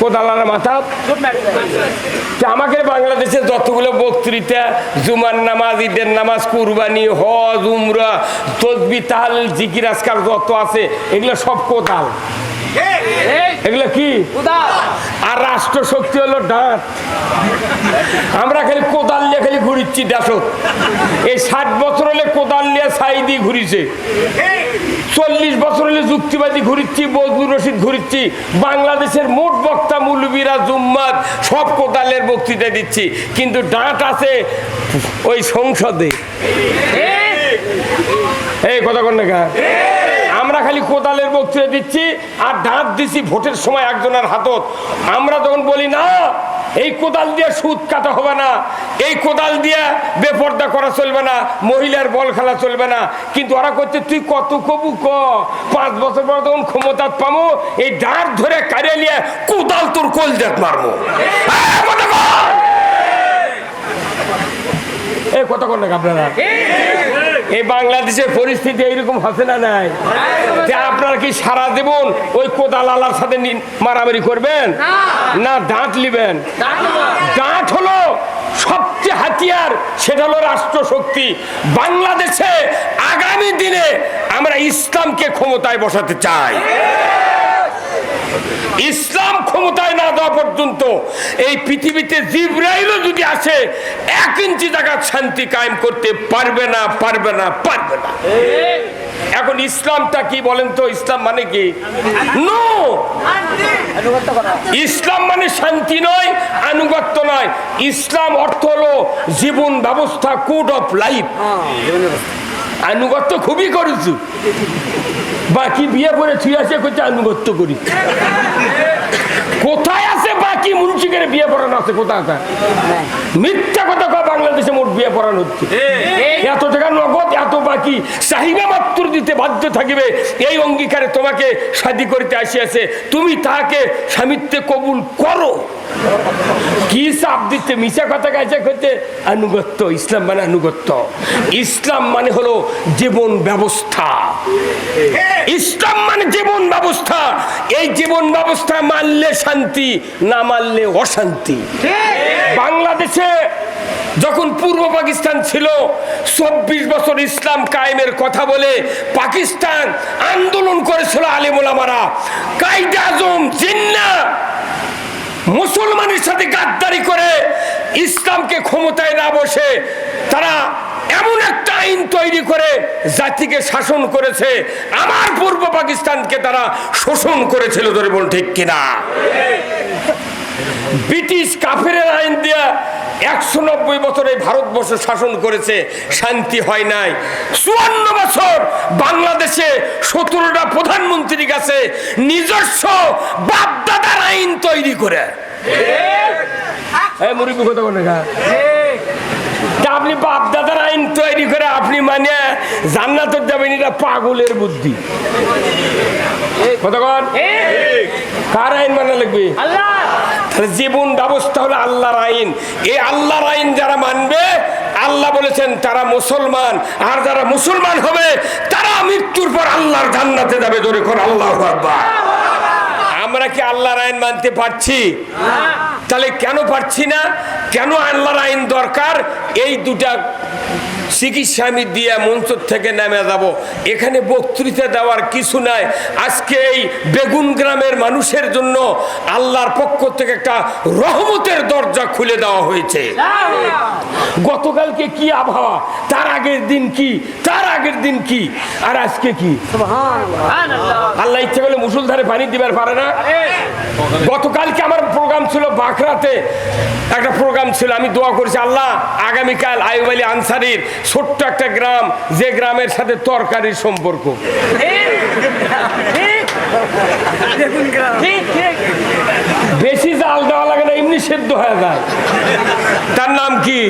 কোদালার মাথা? আমাকে বাংলাদেশে যতগুলো বক্তৃতা, জুমার নামাজ, ঈদের নামাজ, কুরবানি, হজ, উমরা, তসবি তাল জিকির, আজকাল যত আছে, এগুলো সব কোদাল। এগুলো কি? আর রাষ্ট্র শক্তি হলো ডাঁট। আমরা খালি কোদাল নিয়ে খালি ঘুরিচ্ছি দেশত এই ষাট বছর হলে কোদাল নিয়ে সাইদি ঘুরিছে। চল্লিশ বছর হলে যুক্তিবাদী ঘুরিচ্ছি বজলুর রশিদ ঘুরিচ্ছি। বাংলাদেশের মোট বক্তা মুলবিরা জুম্মাত সব কোদালের বক্তৃতা দিচ্ছি। কিন্তু ডাঁট আছে ওই সংসদে। এই। কথা কন না আমরা খালি কোদালের বক্তৃতা দিচ্ছি আর ডাঁট দিছি ভোটের সময় একজনের হাতত। আমরা তখন বলি, না, এই কোদাল দিয়ে সুদ কাটা হবে না। এই কোদাল দিয়ে বেপর্দা করা চলবে না, মহিলার বল খেলা চলবে না। কিন্তু ওরা করছে, তুই কত কবু ক? পাঁচ বছর পর তখন ক্ষমতা পামো, এই ডাঁট ধরে কারিয়ে নিয়ে কোদাল তোর কোল দেখ মারবো এই কথা কর! না আপনারা? এই বাংলাদেশের পরিস্থিতি এইরকম হচ্ছে না নাই? যে আপনারা কি সারা দেবন ওই কোদাল আলার সাথে মারামারি করবেন? না। দাঁত নিবেন দাঁত হলো সবচেয়ে হাতিয়ার সেটা হলো রাষ্ট্রশক্তি। বাংলাদেশে আগামী দিনে আমরা ইসলামকে ক্ষমতায় বসাতে চাই। ইসলাম ক্ষমতায় না দেওয়া পর্যন্ত এই পৃথিবীতে জিব্রাইলও যদি আসে, এক ইঞ্চি জায়গা শান্তি কায়েম করতে পারবে না পারবে না পারবে না। এখন ইসলামটা কি বলেন তো? ইসলাম মানে কি? ইসলাম মানে শান্তি নয়, আনুগত্য নয়। ইসলাম অর্থ হলো জীবন ব্যবস্থা, কোড অফ লাইফ। আনুগত্য খুবই করেছি। বাকি বিয়ে করে তুই আসে করছে আনুগত্য করি। কোথায় আছে বাকি মুন্সিকের বিয়ে পড়ানো আছে কোথায় আছে? মিথ্যা কথা কয় বাংলাদেশে মোট বিয়ে পড়ানো হচ্ছে। এত টাকা নগদ এত বাকি চাহিদা মাত্র দিতে বাধ্য থাকিবে। এই অঙ্গীকারে তোমাকে শাদি করিতে আসিয়াছে। তুমি তাহাকে স্বামিত্বে কবুল করো। কি চাপ দিচ্ছে মিশা কথা গাইছে করতে আনুগত্য ইসলাম মানে আনুগত্য। ইসলাম মানে হলো জীবন ব্যবস্থা। ইসলাম মানে জীবন ব্যবস্থা। এই জীবন ব্যবস্থা মানলে শান্তি না মানলে অশান্তি। বাংলাদেশে যখন পূর্ব পাকিস্তান ছিল, চব্বিশ বছর ইসলাম কায়েমের কথা বলে পাকিস্তান আন্দোলন করেছিল আলেমুলামারা কায়দা আজম, জিন্না মুসলমানের সাথে গাদ্দারি করে ইসলামকে ক্ষমতায় না বসে তারা এমন একটা আইন তৈরি করে জাতিকে শাসন করেছে আমার পূর্ব পাকিস্তানকে তারা শোষণ করেছিল, ধরে বল ঠিক কিনা? ব্রিটিশ কাফের আইন দিয়া একশো নব্বই বছর এই ভারতবর্ষ শাসন করেছে শান্তি হয় নাই। চুয়ান্ন বছর বাংলাদেশে সতেরোটা প্রধানমন্ত্রীর কাছে নিজস্ব বাপদাদার আইন তৈরি করে। কথা বলে আপনি বাপ দাদার আইন তৈরি করে আপনি মানে জান্নাতের যাবেন এটা পাগলের বুদ্ধি। কতক্ষণ কার আইন মানা লাগবে? তাহলে জীবন ব্যবস্থা হলো আল্লাহর আইন। এই আল্লাহর আইন যারা মানবে আল্লাহ বলেছেন তারা মুসলমান আর যারা মুসলমান হবে তারা মৃত্যুর পর আল্লাহর জান্নাতে যাবে। জোরে কর আল্লাহ আমরা কি আল্লাহর আইন মানতে পারছি? তাহলে কেন পারছি না? কেন আল্লাহর আইন দরকার? এই দুটা চিকিৎসা আমি দিয়ে মঞ্চ থেকে নেমে যাব। এখানে বক্তৃতা দেওয়ার কিছু নাই। আজকে এই বেগুন গ্রামের মানুষের জন্য আল্লাহর পক্ষ থেকে একটা রহমতের দরজা খুলে দেওয়া হয়েছে। গতকালকে কি আবহাওয়া? তার আগের দিন কি? তার আগের দিন কি? আর আজকে কি? আল্লাহ ইচ্ছে করলে মুসুলধারে পানি দিবার পারে না? গতকালকে আমার প্রোগ্রাম ছিল বাঁকড়াতে। একটা প্রোগ্রাম ছিল আমি দোয়া করেছি আল্লাহ আগামীকাল আইব আলী আনসারির ছোট্ট একটা গ্রাম যে গ্রামের সাথে তরকারির সম্পর্ক। বেশি জাল দেওয়া লাগে না এমনি সেদ্ধ হয়ে যায়। তার নাম কি?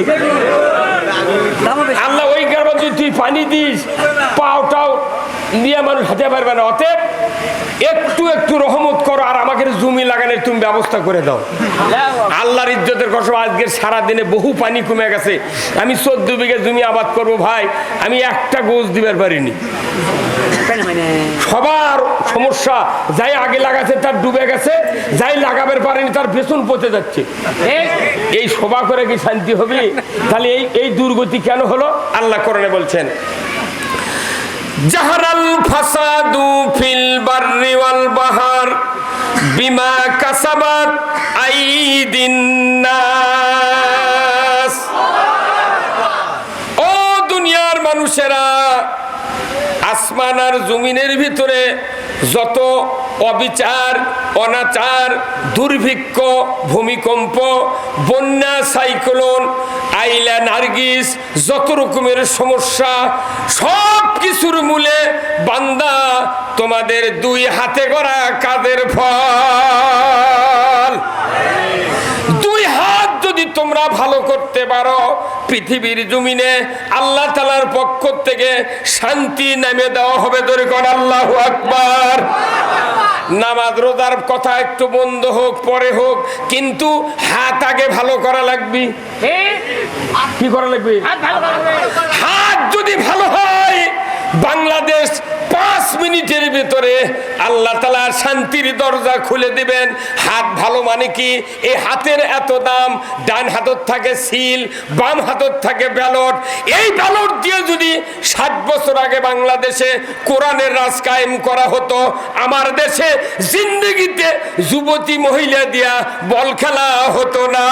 আল্লাহ ওই গ্রামে যদি তুই পানি দিস পাওটাও নিয়ে মানুষ হাতে পারবে না। অতএব একটু একটু রহমত করো আর আমাকে জমি লাগানোর তুমি ব্যবস্থা করে দাও। আল্লাহর ইজ্জতের কসম আজকের সারা দিনে বহু পানি কমে গেছে। আমি চোদ্দ বিঘে জমি আবাদ করব ভাই, আমি একটা গোজ দিবার পারিনি। সবার সমস্যা, যাই আগে লাগাছে তার ডুবে গেছে, যাই লাগাবের পারেনি তার পেছন পচে যাচ্ছে। এই সভা করে কি শান্তি হবে? তাহলে এই এই দুর্গতি কেন হলো? আল্লাহ করণে বলছেন জাহারাল ফাসাদু ফিল বাররি ওয়াল বাহার বিমা কাসাবাত আইদিন নাস। ও দুনিয়ার মানুষেরা, আসমান আর জমিনের ভিতরে যত অবিচার, অনাচার, দুর্ভিক্ষ, ভূমিকম্প, বন্যা, সাইক্লোন আইলা নার্গিস যত রকমের সমস্যা, সব কিছুর মূলে বান্দা তোমাদের দুই হাতে করা কাদের ফল? দুই হাত যদি তোমরা ভালো করতে পারো পৃথিবীর জমিনে আল্লাহ তালার পক্ষ থেকে শান্তি নেমে দেওয়া হবে ধরে কর আল্লাহ আকবার। নামাজ রোজার কথা একটু বন্ধ হোক পরে হোক কিন্তু হাত আগে ভালো করা লাগবে। কি করা লাগবে। হাত যদি ভালো হয় বাংলাদেশ পাঁচ মিনিটের ভিতরে আল্লাহ তালা শান্তির দরজা খুলে দিবেন। হাত ভালো মানে কি? এই হাতের এত দাম, ডান হাতত থাকে সিল, বাম হাতত থাকে ব্যালট। এই ব্যালট দিয়ে যদি ষাট বছর আগে বাংলাদেশে কোরআনের রাজ কায়েম করা হতো, আমার দেশে জিন্দগিতে যুবতী মহিলা দিয়া বল খেলা হতো না।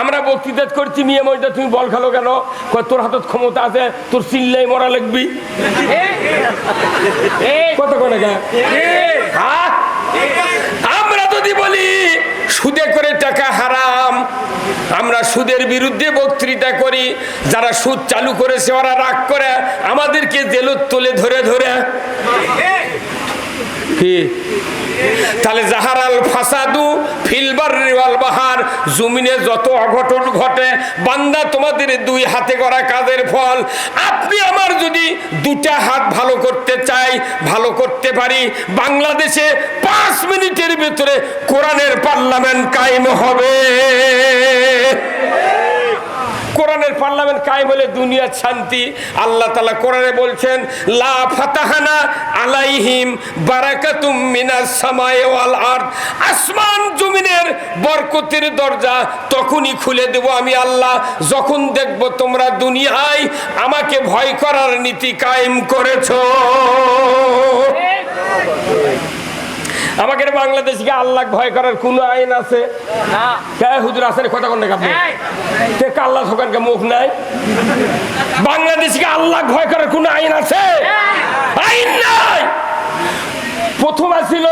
আমরা বক্তৃতা করছি মেয়ে মজদা তুমি বল খেলো কেন? তোর হাতত ক্ষমতা আছে, তোর চিল্লাই মরা লাগবি। কত হ্যাঁ? আমরা যদি বলি, সুদে করে টাকা হারাম। আমরা সুদের বিরুদ্ধে বক্তৃতা করি, যারা সুদ চালু করেছে, ওরা রাগ করে। আমাদেরকে জেলত তুলে ধরে ধরে। তাহলে জাহারাল ফাসাদু ফিলবার রিওয়াল বাহার, জমিনে যত অঘটন ঘটে, বান্দা তোমাদের দুই হাতে করা কাজের ফল। আপনি আমার যদি দুটা হাত ভালো করতে চাই, ভালো করতে পারি, বাংলাদেশে পাঁচ মিনিটের ভিতরে কোরআনের পার্লামেন্ট কায়েম হবে। কোরআনের পার্লামেন্ট কায়েম হলে দুনিয়ার শান্তি। আল্লাহ তালা কোরআনে বলছেন, লা ফাতাহানা আলাইহিম বারাকাতুম মিনাস সামায়ে ওয়াল আসমান জমিনের বরকতের দরজা তখনই খুলে দেব আমি আল্লাহ। যখন দেখব তোমরা দুনিয়ায় আমাকে ভয় করার নীতি কায়েম করেছ। আমাকে বাংলাদেশকে আল্লাহ ভয় করার কোন আইন আছে? কে হুজুর আছেন? কথা কোন আপনি? আল্লাহ সকানকে মুখ নাই? বাংলাদেশকে আল্লাহ ভয় করার কোন আইন আছে? আইন নাই! প্রথম ছিল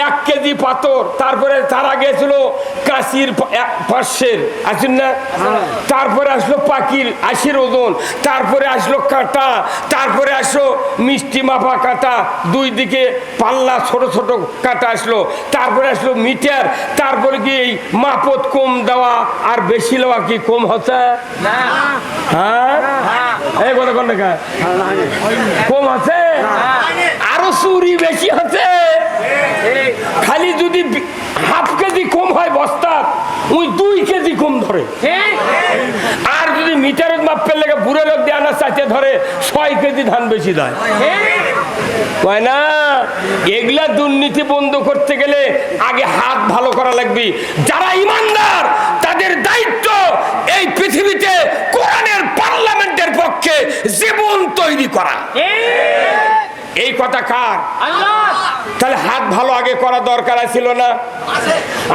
এক কেজি পাথর তারপরে তার আগে ছিল কাশির পা- এক পাঁচশের আসেন না? তারপরে আসলো পাখির আশির ওজন তারপরে আসলো কাঁটা তারপরে আসলো মিষ্টি মাপা কাঁটা দুই দিকে পাল্লা ছোট ছোট কাঁটা আসলো তারপরে আসলো মিটার তারপরে কি এই মাপত কম দেওয়া আর বেশি দেওয়া কি কম হচ্ছে? হ্যাঁ? এই কথা কম আছে? আরও চুরি বেশি আছে খালি যদি হাফ কেজি কম হয় বস্তা ওই দুই কেজি কম ধরে। আর যদি মিটারের মাপের লেগে বুড়ে লোক দিয়ে আনা চাইতে ধরে, ছয় কেজি ধান বেশি দেয়। না, এগুলা দুর্নীতি বন্ধ করতে গেলে আগে হাত ভালো করা লাগবে। যারা ইমানদার, তাদের দায়িত্ব এই পৃথিবীতে কোরআনের পার্লামেন্টের পক্ষে জীবন তৈরি করা। এই কথা কার? তাহলে হাত ভালো আগে করা দরকার ছিল না।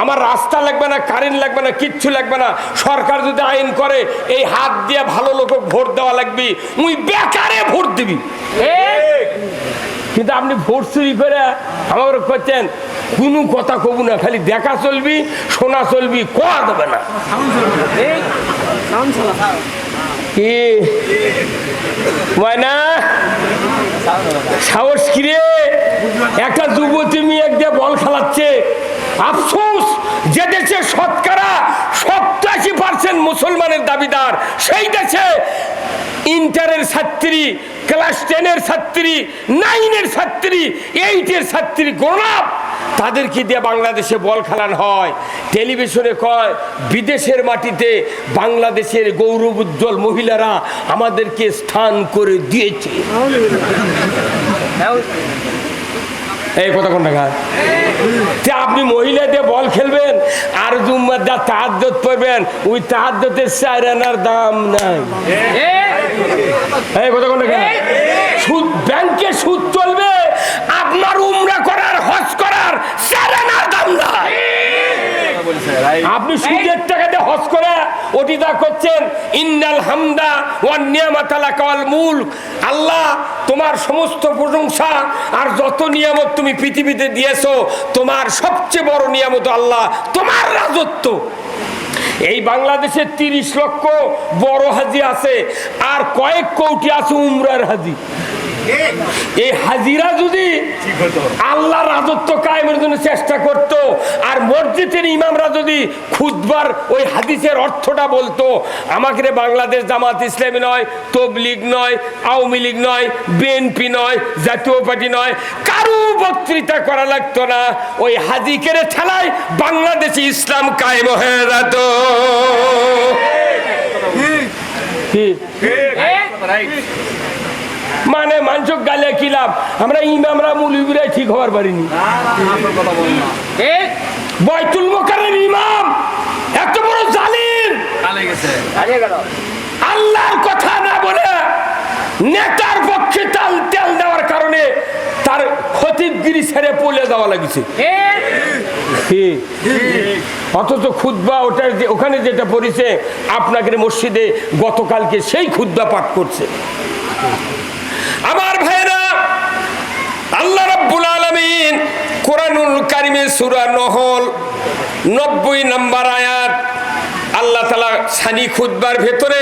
আমার রাস্তা লাগবে না কারেন্ট লাগবে না, কিচ্ছু লাগবে না। সরকার যদি আইন করে, এই হাত দিয়ে ভালো লোক ভোট দেওয়া লাগবে। উই বেকারে ভোট দিবি। কিন্তু আপনি ভোট চুরি করে আমার করছেন, কোনো কথা কবু না, খালি দেখা চলবি, শোনা চলবি, কোয়া দেবে না। কি? ময়না? সাহস কিরে একটা যুবতী মেয়ে দিয়ে বল খেলাচ্ছে। আফসোস, যে দেশে শতকরা সপ্তাশি পার্সেন্ট মুসলমানের দাবিদার, সেই দেশে ইন্টারের ছাত্রী, ক্লাস টেনের ছাত্রী, নাইনের ছাত্রী, এইটের ছাত্রী গোলাপ। তাদেরকে দিয়ে বাংলাদেশে বল খেলানো হয়? টেলিভিশনে কয় বিদেশের মাটিতে বাংলাদেশের গৌরব উজ্জ্বল মহিলারা আমাদেরকে স্থান করে দিয়েছে। এই কথা কোন টাকা আপনি মহিলা দিয়ে বল খেলবেন আর জুম্মার দা তাহাজ্জত পড়বেন ওই তাহাজ্জতের চাইরানার দাম নাই। এই কথা কোন টাকা সুদ ব্যাংকে সুদ চলবে। আপনি সুদের টাকা দিয়ে হজ করে ওটি করছেন। ইন্নাল হামদা ওয়ান নিয়ামাতালা মূল আল্লাহ, তোমার সমস্ত প্রশংসা আর যত নিয়ামত তুমি পৃথিবীতে দিয়েছ, তোমার সবচেয়ে বড় নিয়ামত আল্লাহ, তোমার রাজত্ব। এই বাংলাদেশে তিরিশ লক্ষ বড় হাজি আছে, আর কয়েক কোটি আছে উমরার হাজি। এই হাজিরা যদি আল্লাহ রাজত্ব কায়েমের জন্য চেষ্টা করত আর মসজিদের ইমামরা যদি খুদবার ওই হাদিসের অর্থটা বলতো আমাকে রে বাংলাদেশ জামাত ইসলামী নয় তবলিগ নয় আওয়ামী লীগ নয় বিএনপি নয় জাতীয় পার্টি নয় কারও বক্তৃতা করা লাগতো না। ওই হাজিকের ঠেলায় বাংলাদেশে ইসলাম কায়েম হয়ে যেত। কি মানে মানসক গালে কি লাভ? আমরা ইমামরা মুলিবিরাই ঠিক হওয়ার পারিনি। বয়তুল মোকারের ইমাম! এত বড় জালিম! আল্লাহর কথা না বলে নেতার পক্ষে তাল তেল দেওয়ার কারণে তার খতিবগিরি ছেড়ে পলে দেওয়া লাগিছে। অথচ খুদ্া ওটার যে ওখানে যেটা পড়েছে আপনাকে মসজিদে গতকালকে সেই খুদ্া পাঠ করছে। আমার ভাইরা আল্লাহ রাব্বুল আলামিন কোরআনুল কারিমে সূরা নহল 90 নম্বর আয়াত আল্লাহ তাআলা সানি খুতবার ভেতরে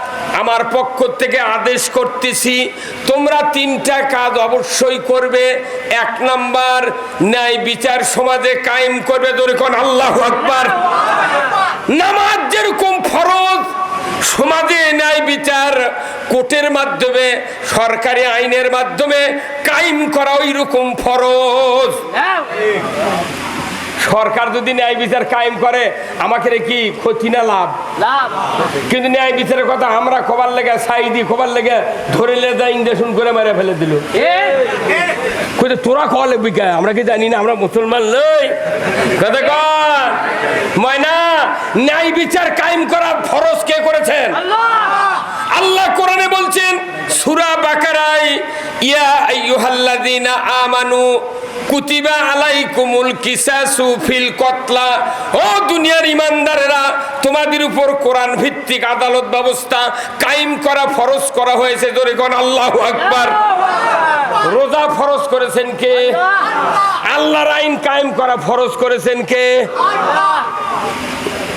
আমার পক্ষ থেকে আদেশ করতেছি, তোমরা তিনটা কাজ অবশ্যই করবে। এক নাম্বার, ন্যায় বিচার সমাজে কায়েম করবে দরিকন আল্লাহ আকবার। নামাজ যেরকম ফরজ, সমাজে ন্যায় বিচার কোর্টের মাধ্যমে, সরকারি আইনের মাধ্যমে কায়েম করা ওই রকম ফরজ সরকার যদি ন্যায় বিচার কায়েম করে আমাকে কি ক্ষতি না লাভ? কিন্তু ন্যায় বিচারের কথা আমরা খবর লেগে সাইদি খবর লেগে ধরে ইঞ্জেকশন করে মেরে ফেলে দিল। কইতে তোরা খাওয়া লাগবি কে? আমরা কি জানি না আমরা মুসলমান লই কথা কর ময়না ন্যায় বিচার কায়েম করা ফরজ কে করেছেন? আল্লাহ কোরআনে বলছেন সূরা বাকারায় ইয়া আইয়ুহাল্লাযীনা আমানু কুতিবা আলাইকুমুল কিসাসু ফিল কতলা। ও দুনিয়ার ইমানদারেরা তোমাদের উপর কোরআন ভিত্তিক আদালত ব্যবস্থা কায়েম করা ফরজ করা হয়েছে। জোরে কোন আল্লাহু আকবার। রোজা ফরজ করেছেন কে? আল্লাহর আইন কায়েম করা ফরজ করেছেন কে?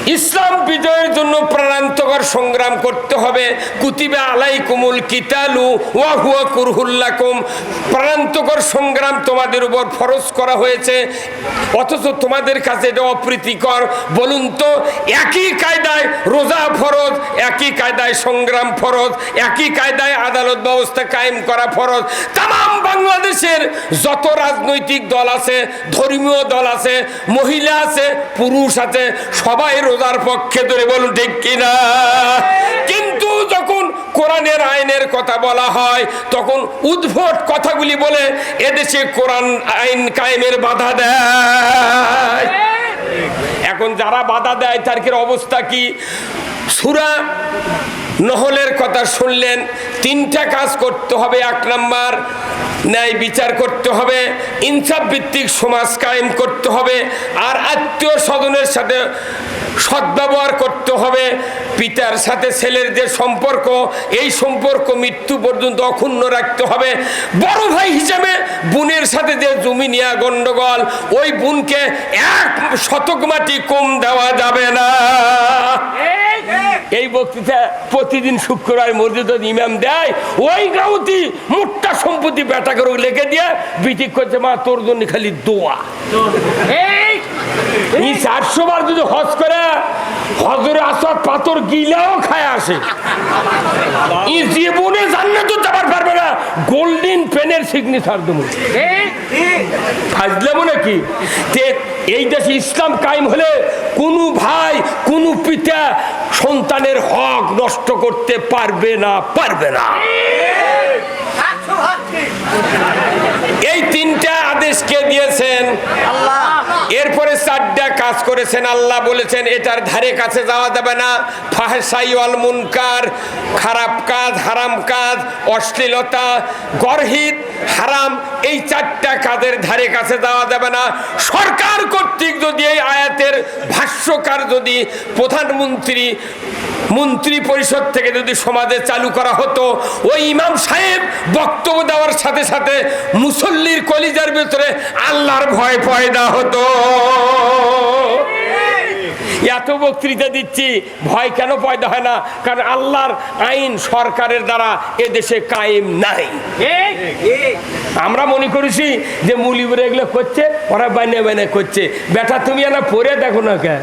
ইসলাম বিজয়ের জন্য প্রাণান্তকর সংগ্রাম করতে হবে। কুতিবে আলাই কুমুল কিতালু ওয়া হুয়া কুরহুল্লাকুম প্রাণান্তকর সংগ্রাম তোমাদের উপর ফরজ করা হয়েছে। অথচ তোমাদের কাছে এটা অপ্রীতিকর। বলুন তো, একই কায়দায় রোজা ফরজ, একই কায়দায় সংগ্রাম ফরজ, একই কায়দায় আদালত ব্যবস্থা কায়েম করা ফরজ। তাম বাংলাদেশের যত রাজনৈতিক দল আছে, ধর্মীয় দল আছে, মহিলা আছে, পুরুষ আছে, সবাই রোজার পক্ষে ধরে বলুন, ঠিক কিনা? কিন্তু যখন কোরআনের আইনের কথা বলা হয়, তখন উদ্ভট কথাগুলি বলে এদেশে কোরআন আইন কায়েমের বাধা দেয়। এখন যারা বাধা দেয়, তার কি অবস্থা কি? সুরা নহলের কথা শুনলেন, তিনটা কাজ করতে হবে, এক নাম্বার, ন্যায় বিচার করতে হবে, ইনসাফ ভিত্তিক সমাজ কায়েম করতে হবে, আর আত্মীয় স্বজনের সাথে সদ্ব্যবহার করতে হবে। পিতার সাথে ছেলের যে সম্পর্ক, এই সম্পর্ক মৃত্যু পর্যন্ত অক্ষুণ্ণ রাখতে হবে। বড় ভাই হিসেবে বোনের সাথে যে জমি নেওয়া গন্ডগোল, ওই বোনকে এক শতক মাটি কম দেওয়া যাবে না। এই বক্তৃতা প্রতিদিন শুক্রবার মসজিদ ইমাম দেয়, ওই গাউতি মোট্টা সম্পত্তি বেটা করে লেগে দিয়ে বিটিক করছে মা, তোর জন্য খালি দোয়া। এই চারশো বার যদি হজ করে, হজরে আসার পাথর গিলাও খায় আসে। ই জীবনে জান্নাত যাবার পারবে না, গোল্ডেন পেনের সিগনেচার দেবো। ফাজলামো নাকি? তে এই দেশে ইসলাম কায়েম হলে কোনো ভাই, কোনো পিতা সন্তানের হক নষ্ট করতে পারবে না পারবে না। এই তিনটা আদেশ কে দিয়েছেন? এরপরে চারটা কাজ করেছেন, আল্লাহ বলেছেন, এটার ধারে কাছে যাওয়া যাবে না। ফাহসাই মুনকার, খারাপ কাজ, হারাম কাজ, অশ্লীলতা, গর্হিত, হারাম এই চারটা কাজের ধারে কাছে দেওয়া যাবে না? সরকার কর্তৃক যদি এই আয়াতের ভাষ্যকার যদি প্রধানমন্ত্রী, মন্ত্রী পরিষদ থেকে যদি সমাজে চালু করা হতো, ওই ইমাম সাহেব বক্তব্য দেওয়ার সাথে সাথে মুসল্লির কলিজার ভিতরে আল্লাহর ভয় পয়দা হতো। এত বক্তৃতা দিচ্ছি ভয় কেন পয়দা হয় না? কারণ আল্লাহর আইন সরকারের দ্বারা এদেশে কায়েম নাই। আমরা মনে করেছি যে মুলিবরে এগুলো করছে ওরা বাইনে বাইনে করছে। বেটা তুমি না পড়ে দেখো না কে?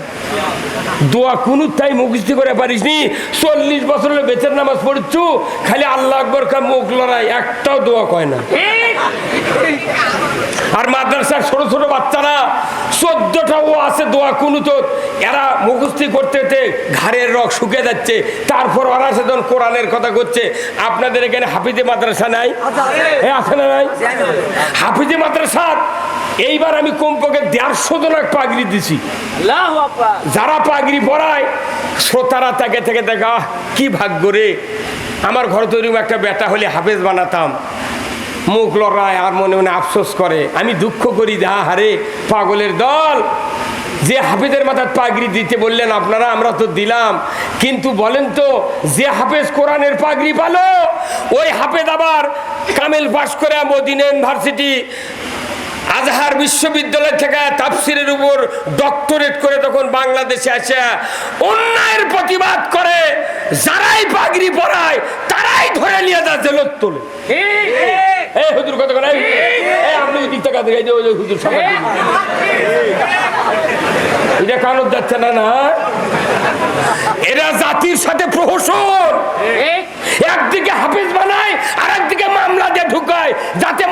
দোয়া কোনো তাই মুখস্থি করে পারিস নি? চল্লিশ বছর হলে বেচের নামাজ পড়ছু খালি আল্লাহ আকবর কা মুখ লড়াই একটাও দোয়া কয় না। আর মাদ্রাসার ছোট ছোট বাচ্চারা চোদ্দটা ও আছে দোয়া কোনো তো এরা মুখস্থি করতে ঘাড়ের রক শুকিয়ে যাচ্ছে। তারপর ওরা সে সেদিন কোরআনের কথা করছে আপনাদের এখানে হাফিজে মাদ্রাসা নাই? হ্যাঁ আছে না নাই? হাফিজে মাদ্রাসা এইবার আমি কমপক্ষে দেড়শো জনক পাগড়ি দিছি। যারা পাগড়ি পরায় শ্রোতারা তাকে থেকে দেখা "আহ, কি ভাগ্য রে। আমার ঘর তৈরি একটা বেটা হলে হাফেজ বানাতাম। মুখ লড়ায় আর মনে মনে আফসোস করে। আমি দুঃখ করি যা হারে পাগলের দল। যে হাফেজের মাথার পাগড়ি দিতে বললেন আপনারা আমরা তো দিলাম। কিন্তু বলেন তো যে হাফেজ কোরআনের পাগড়ি পালো ওই হাফেজ আবার কামেল পাশ করে মদিনা ইউনিভার্সিটি আজহার বিশ্ববিদ্যালয় থেকে তাফসিরের উপর ডক্টরেট করে তখন বাংলাদেশে আসে অন্যায়ের প্রতিবাদ করে যারাই পাগড়ি পরায় তারাই ধরে নিয়ে যা জেলত তোলে। এই হুজুর করে আপনি হুজুর এটা কারণ যাচ্ছে না না? এরা জাতির সাথে প্রহসন। একদিকে হাফিজ বানায় আর একদিকে মামলা দিয়ে ঢুকায় যাতে